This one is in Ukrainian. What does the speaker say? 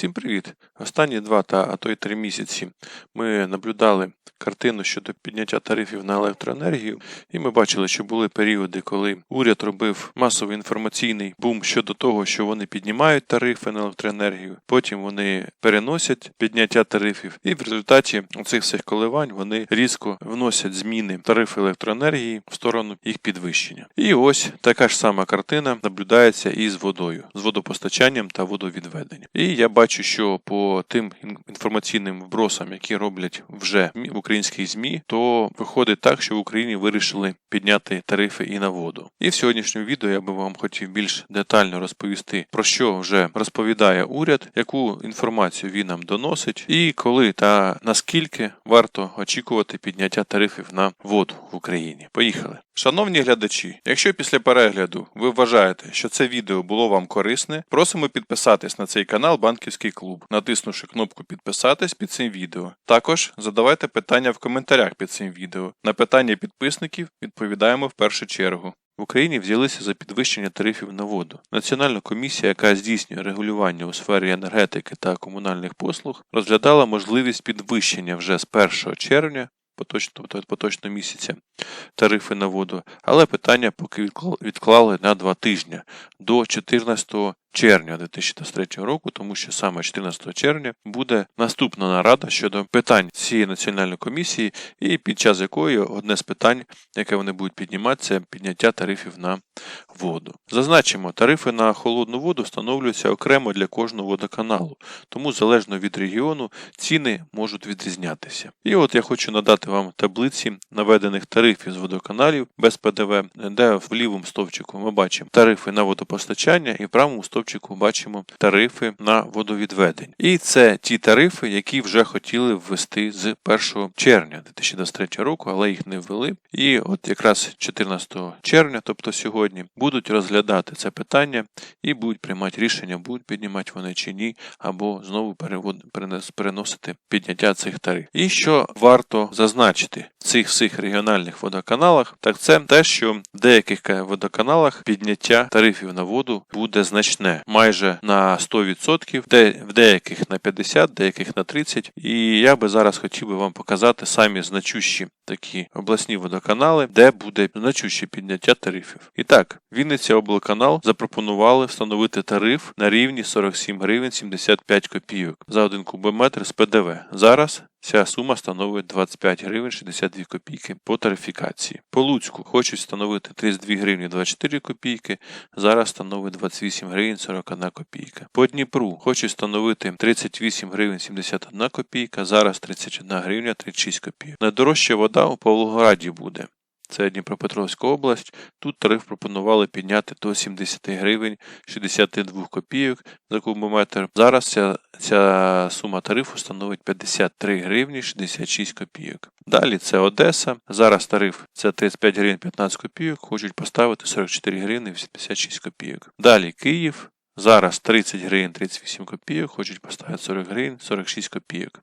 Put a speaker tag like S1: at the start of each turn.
S1: Всім привіт! Останні два та а то й три місяці ми наблюдали картину щодо підняття тарифів на електроенергію, і ми бачили, що були періоди, коли уряд робив масовий інформаційний бум щодо того, що вони піднімають тарифи на електроенергію, потім вони переносять підняття тарифів, і в результаті цих всіх коливань вони різко вносять зміни в тарифи електроенергії в сторону їх підвищення. І ось така ж сама картина наблюдається і з водою, з водопостачанням та водовідведенням. І я бачу, що по тим інформаційним вбросам, які роблять вже в українських ЗМІ, то виходить так, що в Україні вирішили підняти тарифи і на воду. І в сьогоднішньому відео я би вам хотів більш детально розповісти, про що вже розповідає уряд, яку інформацію він нам доносить, і коли та наскільки варто очікувати підняття тарифів на воду в Україні. Поїхали. Шановні глядачі, якщо після перегляду ви вважаєте, що це відео було вам корисне, просимо підписатись на цей канал Банківський клуб, натиснувши кнопку підписатись під цим відео. Також задавайте питання в коментарях під цим відео. На питання підписників відповідаємо в першу чергу. В Україні взялися за підвищення тарифів на воду. Національна комісія, яка здійснює регулювання у сфері енергетики та комунальних послуг, розглядала можливість підвищення вже з 1 червня поточного, тобто поточного місяця тарифи на воду, але питання поки відклали на два тижні до 14 червня 2023 року, тому що саме 14 червня буде наступна нарада щодо питань цієї національної комісії, і під час якої одне з питань, яке вони будуть піднімати, це підняття тарифів на воду. Зазначимо, тарифи на холодну воду встановлюються окремо для кожного водоканалу, тому залежно від регіону ціни можуть відрізнятися. І от я хочу надати вам таблиці наведених тарифів з водоканалів без ПДВ, де в лівому стовпчику ми бачимо тарифи на водопостачання, і в правому стовпчику бачимо тарифи на водовідведення. І це ті тарифи, які вже хотіли ввести з 1 червня 2023 року, але їх не ввели. І от якраз 14 червня, тобто сьогодні, будуть розглядати це питання і будуть приймати рішення, будуть піднімати вони чи ні, або знову переносити підняття цих тарифів. І що варто зазначити цих всіх регіональних водоканалах, так це те, що в деяких водоканалах підняття тарифів на воду буде значне, майже на 100%, де в деяких на 50%, деяких на 30%. І я би зараз хотів би вам показати самі значущі такі обласні водоканали, де буде значуще підняття тарифів. І так, Вінниця облканал запропонували встановити тариф на рівні 47 гривень 75 копійок за один кубометр з ПДВ. Зараз ця сума становить 25 гривень 62 копійки по тарифікації. По Луцьку хочуть встановити 32 гривні 24 копійки, зараз становить 28 гривень 41 копійка. По Дніпру хочуть встановити 38 гривень 71 копійка, зараз 31 гривня 36 копійок. Найдорожча вода у Павлограді буде. Це Дніпропетровська область. Тут тариф пропонували підняти до 70 гривень 62 копійок за кубометр. Зараз ця, ця сума тарифу становить 53 гривні 66 копійок. Далі це Одеса. Зараз тариф це 35 гривень 15 копійок. Хочуть поставити 44 гривні 86 копійок. Далі Київ. Зараз 30 гривень 38 копійок, хочуть поставити 40 гривень 46 копійок.